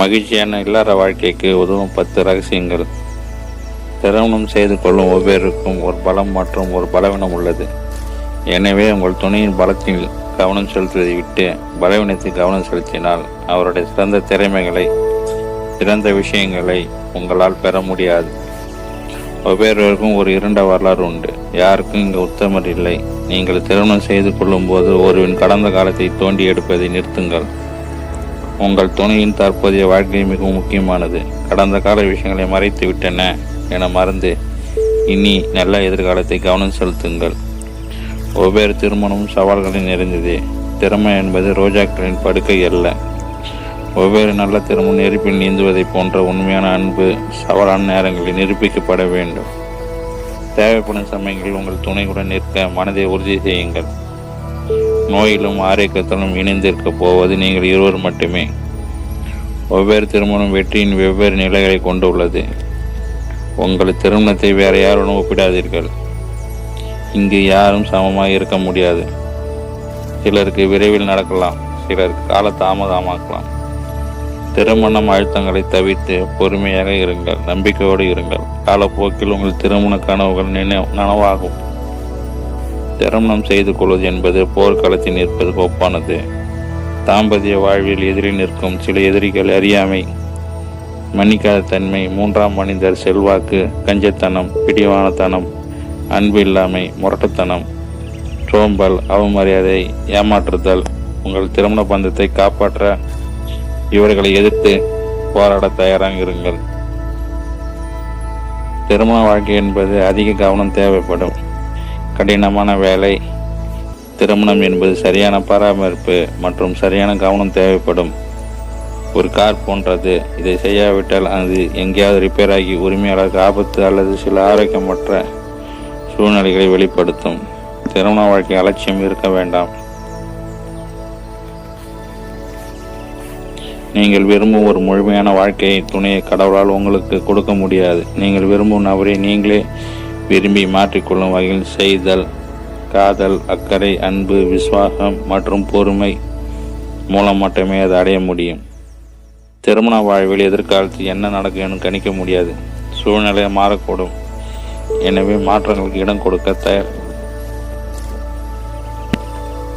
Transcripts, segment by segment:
மகிழ்ச்சியான இல்லற வாழ்க்கைக்கு உதவும் பத்து ரகசியங்கள். திருமணம் செய்து கொள்ளும் ஒவ்வொருக்கும் ஒரு பலம் மற்றும் ஒரு பலவீனம் உள்ளது. எனவே உங்கள் துணையின் பலத்தில் கவனம் செலுத்துவதை விட்டு பலவீனத்தில் கவனம் செலுத்தினால் அவருடைய சிறந்த திறமைகளை சிறந்த விஷயங்களை உங்களால் பெற முடியாது. ஒவ்வொருவருக்கும் ஒரு இருண்ட வரலாறு உண்டு. யாருக்கும் இங்கு உத்தமர் இல்லை. நீங்கள் திருமணம் செய்து கொள்ளும்போது ஒருவன் கடந்த காலத்தை தோண்டி எடுப்பதை நிறுத்துங்கள். உங்கள் துணையின் தற்போதைய வாழ்க்கை மிகவும் முக்கியமானது. கடந்த கால விஷயங்களை மறைத்து விட்டன என மறந்து இனி நல்ல எதிர்காலத்தை கவனம் செலுத்துங்கள். ஒவ்வொரு திருமணமும் சவால்களில் நிறைந்தது. திறமை என்பது ரோஜாக்களின் படுக்கை அல்ல. ஒவ்வொரு நல்ல திறமும் நெருப்பில் நீந்துவதை போன்ற உண்மையான அன்பு சவாலான நேரங்களில் நிரூபிக்கப்பட வேண்டும். தேவைப்படும் சமயங்களில் உங்கள் துணையுடன் நிற்க மனதை உறுதி செய்யுங்கள். நோயிலும் ஆரோக்கியத்திலும் இணைந்திருக்க போவது நீங்கள் இருவர் மட்டுமே. ஒவ்வொரு திருமணம் வெற்றியின் வெவ்வேறு நிலைகளை கொண்டுள்ளது. உங்கள் திருமணத்தை வேற யாருடன் ஒப்பிடாதீர்கள். இங்கு யாரும் சமமாக இருக்க முடியாது. சிலருக்கு விரைவில் நடக்கலாம் சிலருக்கு கால தாமதமாக்கலாம். திருமணம் அழுத்தங்களை தவிர்த்து பொறுமையாக இருங்கள் நம்பிக்கையோடு இருங்கள். காலப்போக்கில் உங்கள் திருமண கனவுகள் நினைவு நனவாகும். திருமணம் செய்து கொள்வது என்பது போர்க்களத்தில் நிற்பது ஒப்பானது தாம்பத்திய வாழ்வில் எதிரில் நிற்கும் சில எதிரிகள் அறியாமை மன்னிக்காத தன்மை மூன்றாம் மனிதர் செல்வாக்கு கஞ்சத்தனம் பிடிவானத்தனம் அன்பு இல்லாமை முரட்டுத்தனம் சோம்பல் அவமரியாதை ஏமாற்றுதல் உங்கள் திருமண பந்தத்தை காப்பாற்ற இவர்களை எதிர்த்து போராட தயாராக இருங்கள். திருமண வாழ்க்கை என்பது அதிக கவனம் தேவைப்படும். கடினமான வேலை. திருமணம் என்பது சரியான பராமரிப்பு மற்றும் சரியான கவனம் தேவைப்படும். ஒரு கார் போன்றது. இதை செய்யாவிட்டால் அது எங்கேயாவது ரிப்பேர் ஆகி உரிமையாளருக்கு ஆபத்து அல்லது சில ஆரோக்கியமற்ற சூழ்நிலைகளை வெளிப்படுத்தும். திருமண வாழ்க்கை அலட்சியம் இருக்க வேண்டாம். நீங்கள் விரும்பும் ஒரு முழுமையான வாழ்க்கையை துணையை கடவுளால் உங்களுக்கு கொடுக்க முடியாது. நீங்கள் விரும்பும் நபரை நீங்களே விரும்பி மாற்றிக்கொள்ளும் வகையில் செய்தல் காதல் அக்கறை அன்பு விசுவாசம் மற்றும் பொறுமை மூலம் மட்டுமே அதை அடைய முடியும். திருமண வாழ்வில் எதிர்காலத்தில் என்ன நடக்கும் என கணிக்க முடியாது. சூழ்நிலை மாறக்கூடும். எனவே மாற்றங்களுக்கு இடம் கொடுக்க தயார்.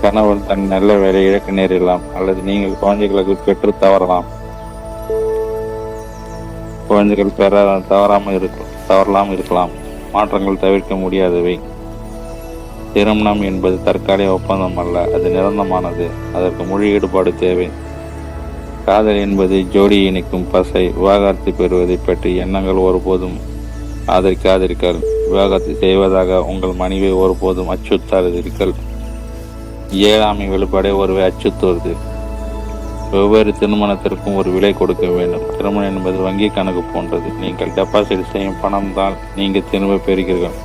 கணவர் தன் நல்ல வேலை இழக்க நேரிடலாம் அல்லது நீங்கள் குழந்தைகளுக்கு பெற்று தவறலாம். குழந்தைகள் பெற தவறாமல் இருக்க தவறலாம் இருக்கலாம். மாற்றங்கள் தவிர்க்க முடியாதவை. திருமணம் என்பது தற்காலிக ஒப்பந்தம் அல்ல அது நிரந்தரமானது. அதற்கு முழு ஈடுபாடு தேவை. காதல் என்பது ஜோடியை இணைக்கும் பசை விவாகரத்து பெறுவதை பற்றி எண்ணங்கள் ஒருபோதும் ஆதரிக்காதிருக்கள் விவாகரத்து செய்வதாக உங்கள் மனைவியை ஒருபோதும் அச்சுறுத்தாதிருக்கள் இயலாமை வெளிப்பாடே ஒருவை அச்சுறுத்துவது. வெவ்வேறு திருமணத்திற்கும் ஒரு விலை கொடுக்க வேண்டும். திருமணம் என்பது வங்கி கணக்கு போன்றது. நீங்கள் டெபாசிட் செய்யும் பணம் தான் நீங்கள் திரும்ப பெறுகிறீர்கள்.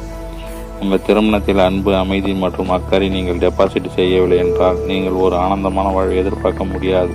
உங்கள் திருமணத்தில் அன்பு அமைதி மற்றும் அக்கறை நீங்கள் டெபாசிட் செய்யவில்லை என்றால் நீங்கள் ஒரு ஆனந்தமான வாழ்வை எதிர்பார்க்க முடியாது.